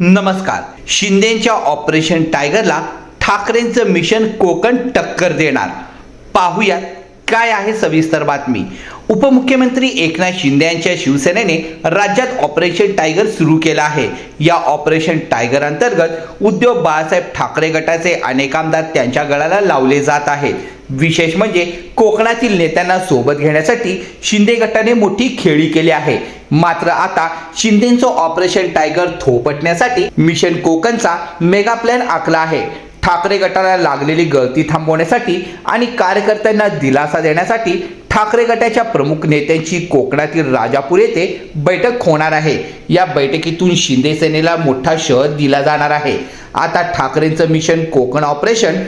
नमस्कार. शिंदेच्या ऑपरेशन टायगरला ठाकरेंचं मिशन कोकण टक्कर देणार. पाहूयात काय आहे सविस्तर बातमी. उपमुख्यमंत्री एकनाथ शिंदे यांच्या शिवसेनेने राज्यात ऑपरेशन टायगर सुरू केलं आहे. या ऑपरेशन टायगर अंतर्गत उद्योग बाळासाहेब ठाकरे गटाचे अनेक आमदार त्यांच्या गळाला लावले जात आहेत. विशेष म्हणजे कोकणातील नेत्यांना सोबत घेण्यासाठी शिंदे गटाने मोठी खेळी केली आहे. मात्र आता शिंदेचं ऑपरेशन टायगर थोपटण्यासाठी मिशन कोकणचा मेगा प्लॅन आखला आहे. ठाकरे गटाला लागलेली गळती थांबवण्यासाठी आणि कार्यकर्त्यांना दिलासा देण्यासाठी ठाकरे गटाच्या प्रमुख नेत्यांची कोकणातील राजापूर येथे बैठक होणार आहे. या बैठकीतून शिंदे सेनेला मोठा शहर दिला जाणार आहे. आता ठाकरेंचं मिशन कोकण ऑपरेशन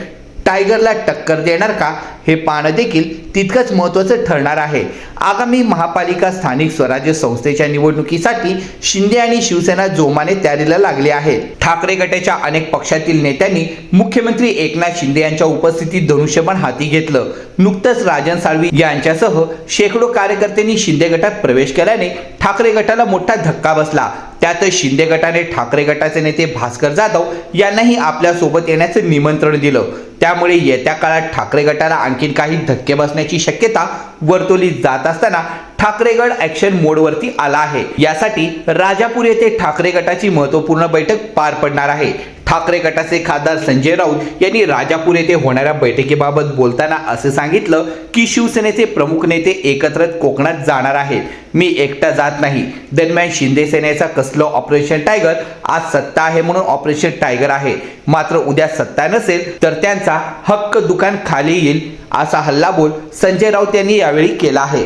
टायगरला टक्कर देणार का हे पाहणं देखील तितकंच महत्त्वाचं ठरणार आहे. आगामी महापालिका स्थानिक स्वराज्य संस्थेच्या निवडणुकीसाठी शिंदे आणि शिवसेना जोमाने तयारीला लागले आहे ठाकरे गटाच्या अनेक पक्षातील नेत्यांनी मुख्यमंत्री एकनाथ शिंदे यांच्या उपस्थितीत धनुष्यबाण हाती घेतलं. नुकतंच राजन साळवी यांच्यासह शेकडो कार्यकर्त्यांनी शिंदे गटात प्रवेश केल्याने ठाकरे गटाला मोठा धक्का बसला. त्यातच शिंदे गटाने ठाकरे गटाचे नेते भास्कर जाधव यांनाही आपल्यासोबत येण्याचं निमंत्रण दिलं. त्यामुळे येत्या काळात ठाकरे गटाला आणखीन काही धक्के बसण्याची शक्यता वर्तवली जात असताना ठाकरेगड ॲक्शन ऍक्शन मोडवरती आला आहे. यासाठी राजापूर येथे ठाकरे गटाची महत्त्वपूर्ण बैठक पार पडणार आहे. ठाकरे गटाचे खासदार संजय राऊत यांनी राजापूर येथे होणाऱ्या बैठकीबाबत बोलताना असे सांगितलं की शिवसेनेचे प्रमुख नेते एकत्र कोकणात जाणार आहेत. मी एकटा जात नाही. दरम्यान शिंदे सेनेचा कसलं ऑपरेशन टायगर आज सत्ता आहे म्हणून ऑपरेशन टायगर आहे. मात्र उद्या सत्ता नसेल तर त्यांचा हक्क दुकान खाली येईल असा हल्लाबोल संजय राऊत यांनी यावेळी केला आहे.